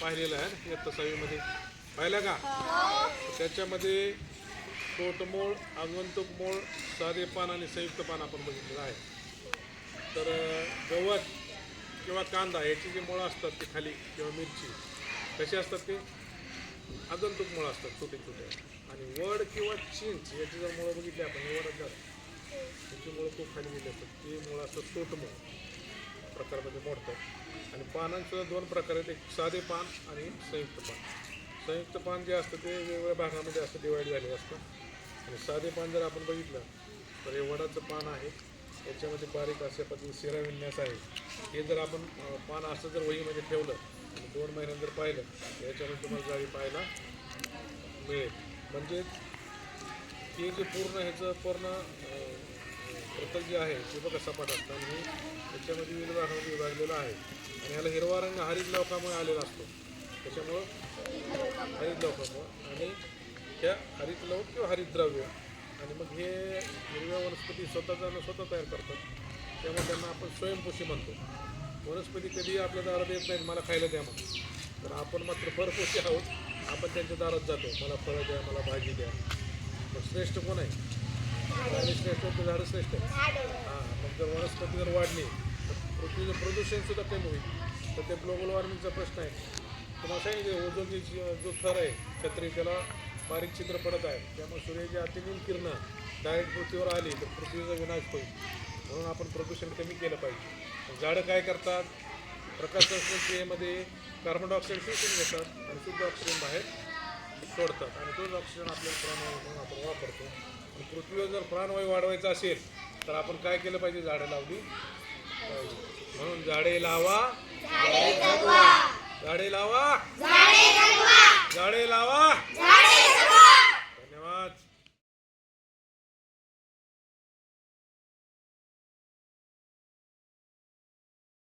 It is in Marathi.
पाहिलेलं आहे ना इयत्ता सहावीमध्ये पाहिलं का? त्याच्यामध्ये तोटमोळ आगंतुक मोळ साधे पान आणि संयुक्त पान आपण बघितलेलं आहे. तर गवत किंवा कांदा याची जी मुळं असतात ती खाली किंवा मिरची कशी असतात ते? आगंतुक मुळं असतात छोटे छोटे आणि वड किंवा चिंच याची जर मुळं बघितली आपण हे वडच झालं. त्याची मुळं खूप खाली गेली असतात. ती मुळं असतात तोटमोळ. प्रकारमध्ये मोडतात. पानांसुद्धा दोन प्रकार आहेत एक साधे पान आणि संयुक्त पान. संयुक्त पान जे असतं ते वेगवेगळ्या भागामध्ये असं डिवाईड झालेलं असतं. आणि साधे पान जर आपण बघितलं तर हे वडाचं पान आहे याच्यामध्ये बारीक अशा पद्धतीने शिरा विन्यास आहे. हे जर आपण पान असं जर वहीमध्ये ठेवलं आणि दोन महिन्यानंतर पाहिलं तर याच्यामध्ये तुम्हाला जाळी पाहायला मिळेल. म्हणजे हे जे पूर्ण ह्याचं पूर्ण अं, प्रतल जे आहे ते बघा सपाट असतं. आणि हे त्याच्यामध्ये विविध भागामध्ये विभागलेलं आहे. याला हिरवा रंग हरित लवकामुळे आलेला असतो. त्याच्यामुळं हरित लवकामुळं आणि ह्या हरित लवक किंवा हरितद्रव्य आणि मग हे हिरव्या वनस्पती स्वतःचा स्वतः तयार करतात. त्यामुळे त्यांना आपण स्वयंपोषी म्हणतो. वनस्पती कधीही आपल्या दारात येत नाहीत मला खायला द्या मग तर आपण मात्र परपोषी आहोत. आपण त्यांच्या दारात जातो. मला फळं द्या मला भाजी द्या. मग श्रेष्ठ कोण आहे? झाडे श्रेष्ठ म्हणजे झाडं श्रेष्ठ आहे. हां मग जर वनस्पती जर वाढली तर पृथ्वीचं प्रदूषण सुद्धा कमी होईल. तर ते ग्लोबल वॉर्मिंगचा प्रश्न आहे. तुम्हाला सांगितलं ओझोनची जी- जो थर आहे छत्री त्याला बारीक चित्र पडत आहे. त्यामुळे सूर्याची अतिनील किरणं डायरेक्ट पृथ्वीवर आली तर पृथ्वीचा विनाश होईल. म्हणून आपण प्रदूषण कमी केलं पाहिजे. झाडं काय करतात? प्रकाश संश्लेषणामध्ये कार्बन डायऑक्साईड शोषून घेतात आणि शुद्ध ऑक्सिजन बाहेर सोडतात. आणि तोच ऑक्सिजन आपल्याला प्राणवायू म्हणून आपण वापरतो. आणि पृथ्वीवर जर प्राणवायू वाढवायचा असेल तर आपण काय केलं पाहिजे? झाडं लावली. म्हणून झाडे लावा. झाडे लावा झाडे लावा. झाडे लावा.